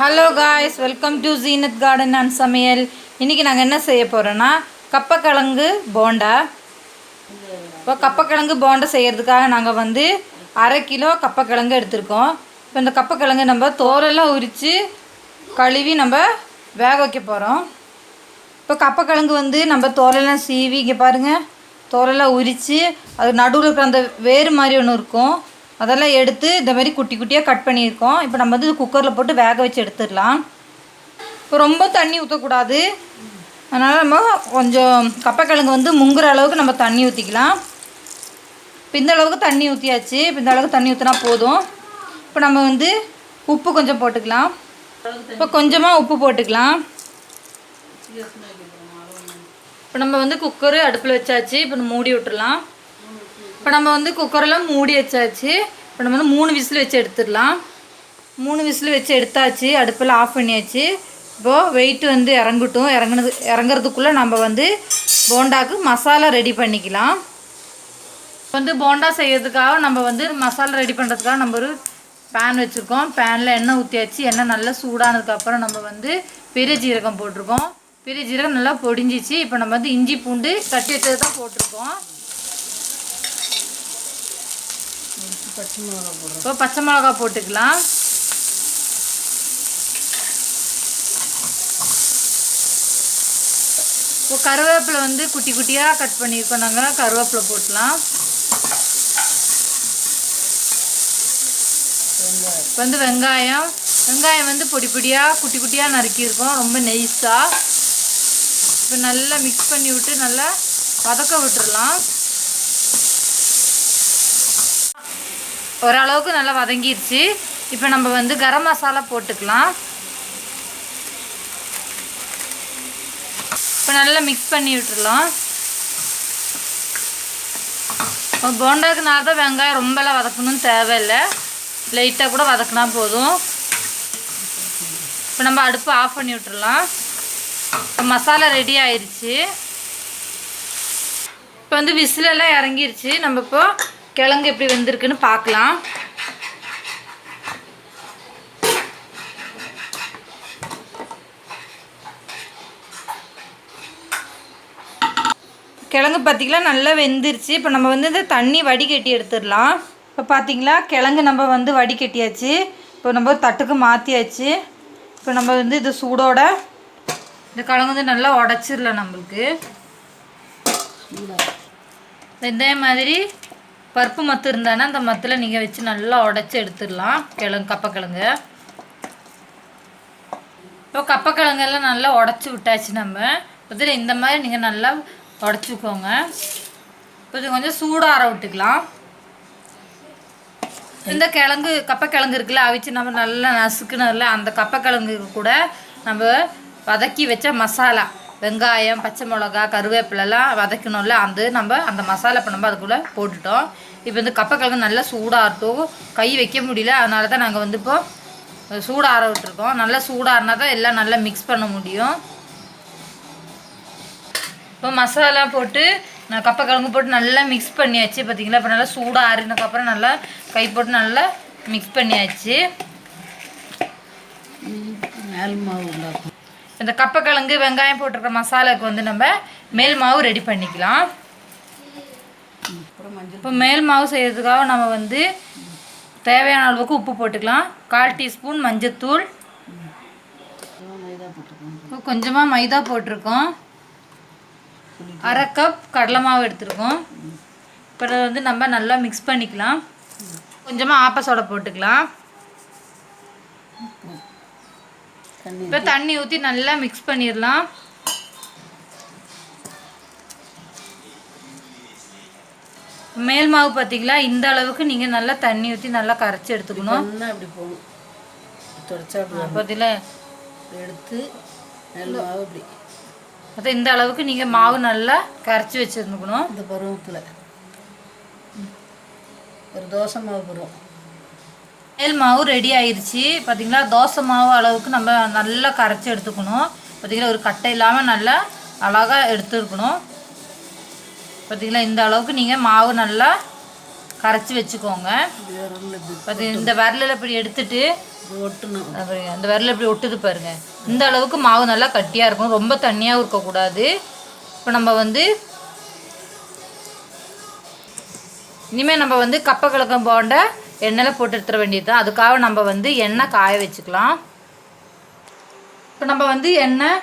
Hello guys welcome to Zeenat garden and சமையல் இன்றைக்கி நாங்கள் என்ன செய்ய போகிறோன்னா கப்பக்கிழங்கு போண்டா. இப்போ கப்பக்கிழங்கு போண்டா செய்கிறதுக்காக நாங்கள் வந்து அரை கிலோ கப்பக்கிழங்கு எடுத்திருக்கோம். இப்போ இந்த கப்பக்கிழங்கு நம்ம தோலெல்லாம் உரித்து கழுவி நம்ம வேக வைக்க போகிறோம் இப்போ கப்பக்கிழங்கு வந்து நம்ம தோலெல்லாம் சீவி இங்கே பாருங்கள் தோலெல்லாம் உரித்து அது நடுவில் இருக்கிற அந்த வேறு மாதிரி ஒன்று இருக்கும். அதெல்லாம் எடுத்து இந்த மாதிரி குட்டி குட்டியாக கட் பண்ணியிருக்கோம். இப்போ நம்ம வந்து குக்கரில் போட்டு வேக வச்சு எடுத்துடலாம். இப்போ ரொம்ப தண்ணி ஊற்றக்கூடாது அதனால் நம்ம கொஞ்சம் கப்பக்கிழங்கு வந்து முங்குற அளவுக்கு நம்ம தண்ணி ஊற்றிக்கலாம் இப்போ இந்த அளவுக்கு தண்ணி ஊற்றியாச்சு இப்போ இந்த அளவுக்கு தண்ணி ஊற்றினா போதும். இப்போ நம்ம வந்து உப்பு கொஞ்சம் போட்டுக்கலாம். இப்போ கொஞ்சமாக உப்பு போட்டுக்கலாம். இப்போ நம்ம வந்து குக்கரு அடுப்பில் வச்சாச்சு. இப்போ மூடி விட்டுடலாம். இப்போ நம்ம வந்து குக்கரெல்லாம் மூடி வச்சாச்சு. இப்போ நம்ம வந்து மூணு விசில் வச்சு எடுத்துடலாம். மூணு விசில் வச்சு எடுத்தாச்சு. அடுப்பில் ஆஃப் பண்ணியாச்சு. இப்போது வெயிட் வந்து இறங்கட்டும். இறங்குனது இறங்குறதுக்குள்ளே நம்ம வந்து போண்டாக்கு மசாலா ரெடி பண்ணிக்கலாம். இப்போ வந்து போண்டா செய்யறதுக்காக நம்ம வந்து மசாலா ரெடி பண்ணுறதுக்காக நம்ம ஒரு பேன் வச்சுருக்கோம். பேனில் எண்ணெய் ஊற்றியாச்சு எண்ணெய் நல்லா சூடானதுக்கப்புறம் நம்ம வந்து பெரிய ஜீரகம் போட்டிருக்கோம். பெரிய ஜீரகம் நல்லா பொடிஞ்சிச்சு. இப்போ நம்ம வந்து இஞ்சி பூண்டு தட்டி வச்சது தான் போட்டிருக்கோம். இப்போ பச்சை மிளகா போட்டுக்கலாம். இப்போ கருவேப்பிலை வந்து குட்டி குட்டியாக கட் பண்ணியிருக்கோம். நாங்கள் கருவேப்பிலை போட்டலாம் இப்போ வந்து வெங்காயம். வெங்காயம் வந்து பொடி பொடியாக குட்டி குட்டியாக நறுக்கியிருக்கோம். ரொம்ப நெய்ஸாக இப்போ நல்லா மிக்ஸ் பண்ணி விட்டு நல்லா வதக்க விட்டுடலாம் ஓரளவுக்கு நல்லா வதங்கிருச்சு. இப்போ நம்ம வந்து கரம் மசாலா போட்டுக்கலாம். இப்போ நல்லா மிக்ஸ் பண்ணி விட்டுடலாம் இப்போ போண்டாக்குனால தான் வெங்காயம் ரொம்பலாம் வதக்கணும்னு தேவையில்லை. லைட்டாக கூட வதக்கினா போதும். இப்போ நம்ம அடுப்பு ஆஃப் பண்ணி விட்டுடலாம் இப்போ மசாலா ரெடி ஆயிடுச்சு இப்போ வந்து விசிலெல்லாம் இறங்கிருச்சு. நம்ம இப்போ கிழங்கு எப்படி வெந்திருக்குன்னு பார்க்கலாம். கிழங்கு பார்த்திங்களா நல்லா வெந்துருச்சு. இப்போ நம்ம வந்து இந்த தண்ணி வடிகட்டி எடுத்துடலாம். இப்போ பார்த்திங்களா கிழங்கு நம்ம வந்து வடிகட்டியாச்சு. இப்போ நம்ம தட்டுக்கு மாற்றியாச்சு இப்போ நம்ம வந்து இது சூடோட இந்த கிழங்கு வந்து நல்லா உடச்சிடலாம் நம்மளுக்கு. இதே மாதிரி பருப்பு மத்து இருந்தானா அந்த மத்தில் நீங்கள் வச்சு நல்லா உடச்சி எடுத்துடலாம். கிழங்கு கப்பக்கிழங்கு. இப்போ கப்பக்கிழங்கெல்லாம் நல்லா உடச்சி விட்டாச்சு நம்ம. இதில் இந்த மாதிரி நீங்கள் நல்லா உடச்சிக்கோங்க. இப்போ இது கொஞ்சம் சூடார விட்டுக்கலாம். இந்த கிழங்கு கப்பக்கிழங்கு இருக்குல்ல அவிச்சு நம்ம நல்லா நசுக்குனதில்ல அந்த கப்பக்கிழங்கு கூட நம்ம வதக்கி வச்ச மசாலா. வெங்காயம் பச்சை மிளகா கருவேப்பிலெல்லாம் வதக்கணும்ல. அந்த நம்ம அந்த மசாலா இப்போ நம்ம அதுக்குள்ளே போட்டுட்டோம். இப்போ வந்து கப்பக்கிழங்கு நல்லா சூடாகட்டும் கை வைக்க முடியல. அதனால தான் நாங்கள் வந்து இப்போ சூடாக விட்டுருக்கோம். நல்லா சூடாறினா தான் எல்லாம் நல்லா மிக்ஸ் பண்ண முடியும். இப்போ மசாலா போட்டு நான் கப்பக்கிழங்கு போட்டு நல்லா மிக்ஸ் பண்ணியாச்சு பார்த்தீங்களா? இப்போ நல்லா சூடாக ஆறினதுக்கப்புறம் நல்லா கை போட்டு நல்லா மிக்ஸ் பண்ணியாச்சு. மேல் மாவு உண்டாக்கும் இந்த கப்பக்கிழங்கு வெங்காயம் போட்டிருக்க மசாலாவுக்கு வந்து நம்ம மேல் மாவு ரெடி பண்ணிக்கலாம். இப்போ மேல் மாவு செய்கிறதுக்காக நம்ம வந்து தேவையான அளவுக்கு உப்பு போட்டுக்கலாம். கால் டீஸ்பூன் மஞ்சத்தூள். கொஞ்சமாக மைதா போட்டிருக்கோம். அரை கப் கடலை மாவு எடுத்திருக்கோம். இப்போ வந்து நம்ம நல்லா மிக்ஸ் பண்ணிக்கலாம். கொஞ்சமாக ஆப்ப சோடா போட்டுக்கலாம். இப்போ தண்ணி ஊற்றி நல்லா மிக்ஸ் பண்ணிடலாம் மேல் மாவு பார்த்தீங்களா இந்த அளவுக்கு நீங்கள் நல்லா தண்ணி ஊற்றி நல்லா கரைச்சி எடுத்துக்கணும். அப்படி போகணும். பார்த்தீங்களா எடுத்து மேல் மாவு இப்படி. அது இந்த அளவுக்கு நீங்கள் மாவு நல்லா கரைச்சி வச்சுருந்துக்கணும். இந்த பருவத்தில். ஒரு தோசை மாவு பருவம் மேல் மாவு ரெடி ஆயிடுச்சு பார்த்தீங்களா தோசை மாவு அளவுக்கு நம்ம நல்லா கரைச்சி எடுத்துக்கணும். பார்த்தீங்களா ஒரு கட்டை இல்லாமல் நல்லா அழகாக எடுத்துருக்கணும் பார்த்தீங்களா இந்த அளவுக்கு நீங்கள் மாவு நல்லா கரைச்சி வச்சுக்கோங்க. விரல்ல இந்த விரலில் இப்படி எடுத்துட்டு இப்படி ஒட்டணும் அப்புறம் இப்படி ஒட்டுது பாருங்க. இந்த அளவுக்கு மாவு நல்லா கட்டியாக இருக்கும் ரொம்ப தண்ணியாகவும் இருக்கக்கூடாது. இப்போ நம்ம வந்து இனிமேல் நம்ம வந்து கப்பக்கிழக்கம் போண்ட எண்ணெயில் போட்டு எடுத்துட வேண்டியது தான் அதுக்காக நம்ம வந்து எண்ணெய் காய வச்சுக்கலாம். இப்போ நம்ம வந்து எண்ணெய்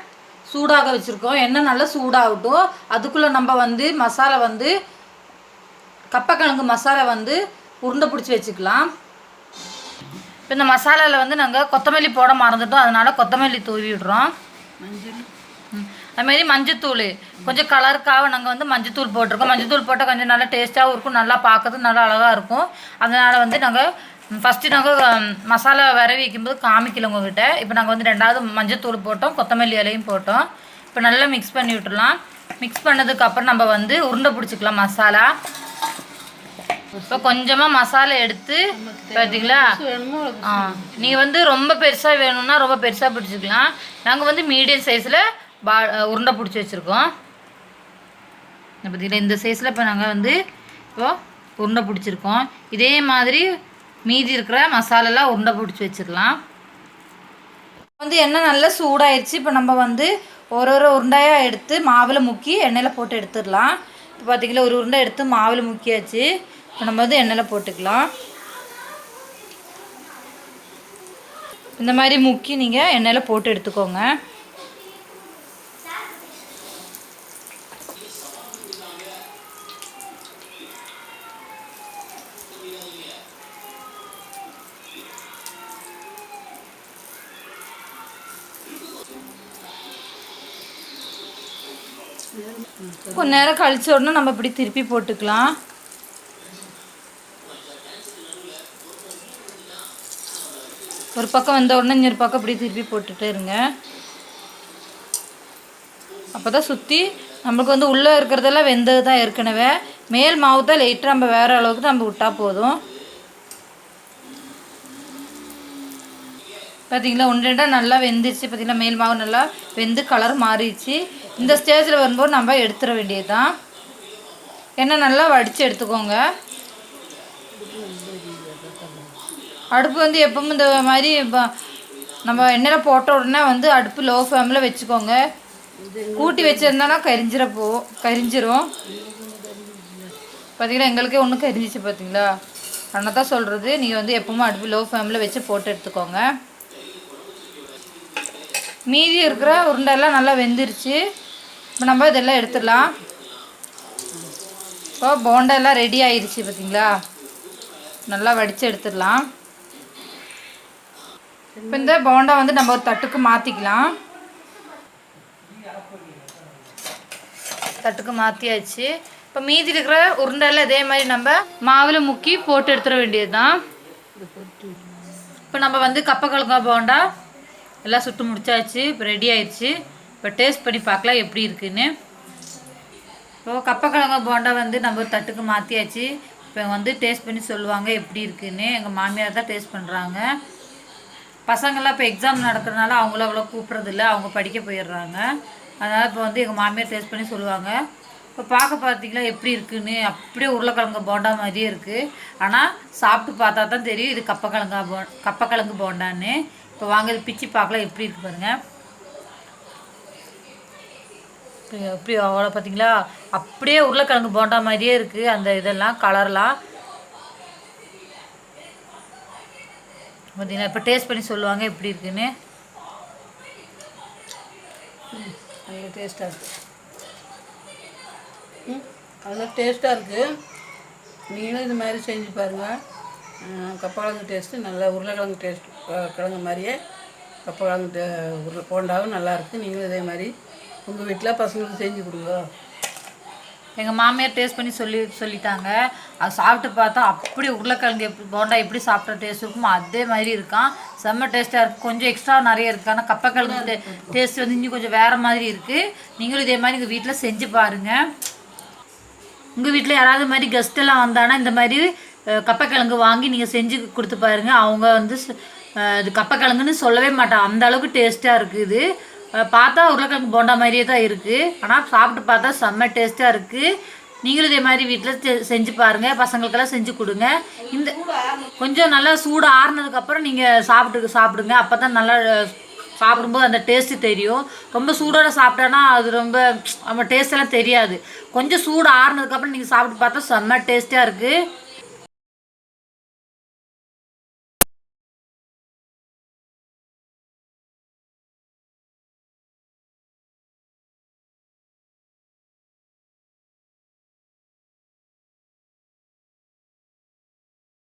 சூடாக வச்சுருக்கோம். எண்ணெய் நல்லா சூடாகட்டும். அதுக்குள்ளே நம்ம வந்து மசாலா வந்து கப்பக்கிழங்கு மசாலா வந்து உருண்டை பிடிச்சி வச்சுக்கலாம். இப்போ இந்த மசாலாவில் வந்து நாங்கள் கொத்தமல்லி போட மறந்துட்டோம். அதனால் கொத்தமல்லி தூவி விடுறோம். மஞ்சள். அதுமாரி மஞ்சத்தூள். கொஞ்சம் கலருக்காக நாங்கள் வந்து மஞ்சத்தூள் போட்டிருக்கோம். மஞ்சத்தூள் போட்டால் கொஞ்சம் நல்லா டேஸ்ட்டாகவும் இருக்கும். நல்லா பார்க்கறதுக்கு நல்லா அழகாக இருக்கும். அதனால் வந்து நாங்கள் ஃபஸ்ட்டு நாங்கள் மசாலா விரவி வைக்கும்போது காமிக்கல உங்ககிட்ட. இப்போ நாங்கள் வந்து ரெண்டாவது மஞ்சத்தூள் போட்டோம். கொத்தமல்லி இலையும் போட்டோம். இப்போ நல்லா மிக்ஸ் பண்ணி விட்டுடலாம். மிக்ஸ் பண்ணதுக்கப்புறம் நம்ம வந்து உருண்டை பிடிச்சிக்கலாம் மசாலா. இப்போ கொஞ்சமாக மசாலா எடுத்து பார்த்தீங்களா ஆ. நீங்கள் வந்து ரொம்ப பெருசாக வேணும்னா ரொம்ப பெருசாக பிடிச்சிக்கலாம். நாங்கள் வந்து மீடியம் சைஸில் பா உருண்டை பிடிச்சி வச்சுருக்கோம். பார்த்தீங்களா இந்த சைஸில் இப்போ நாங்கள் வந்து இப்போ உருண்டை பிடிச்சிருக்கோம். இதே மாதிரி மீதி இருக்கிற மசாலாலாம் உருண்டை பிடிச்சி வச்சுக்கலாம் வந்து எண்ணெய் நல்லா சூடாயிடுச்சு இப்போ நம்ம வந்து ஒரு ஒரு உருண்டையாக எடுத்து மாவில் முக்கி எண்ணெயில் போட்டு எடுத்துடலாம். இப்போ பார்த்தீங்களா ஒரு உருண்டை எடுத்து மாவில் முக்கியாச்சு. இப்போ நம்ம வந்து எண்ணெயில் போட்டுக்கலாம். இந்த மாதிரி முக்கி நீங்கள் எண்ணெயில் போட்டு எடுத்துக்கோங்க. கொஞ்ச நேரம் கழிச்ச உடனே நம்ம இப்படி திருப்பி போட்டுக்கலாம். ஒரு பக்கம் வந்த உடனே இன்னொரு பக்கம் இப்படி திருப்பி போட்டுட்டே இருங்க. அப்போ தான் சுற்றி நம்மளுக்கு வந்து உள்ளே இருக்கிறதெல்லாம் வெந்தது தான் ஏற்கனவே. மேல் மாவு தான் லைட்டாக நம்ம வேறு அளவுக்கு நம்ம விட்டால் போதும். பார்த்தீங்களா ஒன்று ரெண்டாக நல்லா வெந்துருச்சு. பார்த்தீங்களா மேல் மாவு நல்லா வெந்து கலர் மாறிடுச்சு. இந்த ஸ்டேஜில் வரும்போது நம்ம எடுத்துட வேண்டியது தான் எண்ணெய் நல்லா வடித்து எடுத்துக்கோங்க. அடுப்பு வந்து எப்பவும் இந்த மாதிரி நம்ம எண்ணெயில் போட்ட உடனே வந்து அடுப்பு லோ ஃப்ளேமில் வச்சுக்கோங்க. கூட்டி வச்சுருந்தோன்னா கரிஞ்சிட போ கரிஞ்சிரும். பார்த்தீங்களா எங்களுக்கே ஒன்றும் கரிஞ்சிச்சு பார்த்தீங்களா அதனால தான் சொல்கிறது நீங்கள் வந்து எப்பவும் அடுப்பு லோ ஃப்ளேமில் வச்சு போட்டு எடுத்துக்கோங்க. மீதி இருக்கிற உருண்டெல்லாம் நல்லா வெந்துருச்சு. இப்போ நம்ம இதெல்லாம் எடுத்துடலாம். இப்போ போண்டா எல்லாம் ரெடி ஆயிடுச்சு பார்த்தீங்களா நல்லா வடித்து எடுத்துடலாம். இப்போ இந்த போண்டா வந்து நம்ம ஒரு தட்டுக்கு மாற்றிக்கலாம் தட்டுக்கு மாற்றியாச்சு இப்போ மீதி இருக்கிற உருண்டெல்லாம் இதே மாதிரி நம்ம மாவில் முக்கி போட்டு எடுத்துட வேண்டியது தான் இப்போ நம்ம வந்து கப்பக்கிழங்கா போண்டா எல்லாம் சுட்டு முடிச்சாச்சு. இப்போ ரெடி ஆயிடுச்சு இப்போ டேஸ்ட் பண்ணி பார்க்கலாம் எப்படி இருக்குன்னு. இப்போ கப்பக்கிழங்க போண்டா வந்து நம்ம தட்டுக்கு மாற்றியாச்சு இப்போ வந்து டேஸ்ட் பண்ணி சொல்லுவாங்க எப்படி இருக்குன்னு. எங்கள் மாமியார் தான் டேஸ்ட் பண்ணுறாங்க பசங்கள்லாம் இப்போ எக்ஸாம் நடக்கிறதுனால அவங்கள அவ்வளோ கூப்பிட்றதில்ல. அவங்க படிக்க போயிடுறாங்க. அதனால் இப்போ வந்து எங்கள் மாமியார் டேஸ்ட் பண்ணி சொல்லுவாங்க. இப்போ பார்க்க பார்த்தீங்களா எப்படி இருக்குன்னு. அப்படியே உருளைக்கிழங்கு போண்டா மாதிரியே இருக்குது ஆனால் சாப்பிட்டு பார்த்தா தான் தெரியும் இது கப்பக்கிழங்கா போ கப்பக்கிழங்கு போண்டான்னு. இப்போ வாங்க இது பிச்சு பார்க்கலாம் எப்படி இருக்கு பாருங்கள் எப்படி அவ்வளோ பார்த்தீங்களா? அப்படியே உருளைக்கிழங்கு போண்டா மாதிரியே இருக்குது அந்த இதெல்லாம் கலர்லாம் பார்த்தீங்களா? இப்போ டேஸ்ட் பண்ணி சொல்லுவாங்க எப்படி இருக்குன்னு. நல்ல டேஸ்ட்டாக இருக்குது ம் நல்லா டேஸ்ட்டாக இருக்குது நீங்களும் இது மாதிரி செஞ்சு பாருங்கள் கப்பக்கிழங்கு டேஸ்ட்டு நல்லா உருளைக்கிழங்கு டேஸ்ட் கிழங்கு மாதிரியே கப்பக்கிழங்கு டே உருளை போண்டாவும் நல்லாயிருக்கு நீங்களும் இதே மாதிரி உங்கள் வீட்டில் பசங்களுக்கு செஞ்சு கொடுங்க. எங்கள் மாமியார் டேஸ்ட் பண்ணி சொல்லி சொல்லிட்டாங்க. அது சாப்பிட்டு பார்த்தா அப்படி உருளைக்கிழங்கு எப்படி போண்டா எப்படி சாப்பிட்ட டேஸ்ட் இருக்குமோ அதே மாதிரி இருக்கான். செம்ம டேஸ்ட்டாக இருக்குது கொஞ்சம் எக்ஸ்ட்ரா நிறைய இருக்குது ஆனால் கப்பக்கிழங்கு டேஸ்ட் வந்து இன்னும் கொஞ்சம் வேறு மாதிரி இருக்குது நீங்களும் இதே மாதிரி உங்கள் வீட்டில் செஞ்சு பாருங்கள் உங்கள் வீட்டில் யாராவது மாதிரி கெஸ்ட் எல்லாம் வந்தாங்கன்னா இந்த மாதிரி கப்பக்கிழங்கு வாங்கி நீங்கள் செஞ்சு கொடுத்து பாருங்க. அவங்க வந்து இது கப்பக்கிழங்குன்னு சொல்லவே மாட்டாங்க. அந்த அளவுக்கு டேஸ்ட்டாக இருக்குது பார்த்தா உருளைக்கிழங்கு போண்டா மாதிரியே தான் இருக்குது ஆனால் சாப்பிட்டு பார்த்தா செம்ம டேஸ்ட்டாக இருக்குது நீங்களும் இதே மாதிரி வீட்டில் செஞ்சு பாருங்கள் பசங்களுக்கெல்லாம் செஞ்சு கொடுங்க. இந்த கொஞ்சம் நல்லா சூடு ஆறுனதுக்கப்புறம் நீங்கள் சாப்பிட்டு சாப்பிடுங்க. அப்போ தான் நல்லா சாப்பிடும்போது அந்த டேஸ்ட்டு தெரியும். ரொம்ப சூடோட சாப்பிட்டோன்னா அது ரொம்ப நம்ம டேஸ்ட் எல்லாம் தெரியாது. கொஞ்சம் சூடு ஆறுனதுக்கப்புறம் நீங்கள் சாப்பிட்டு பார்த்தா செம்ம டேஸ்ட்டாக இருக்குது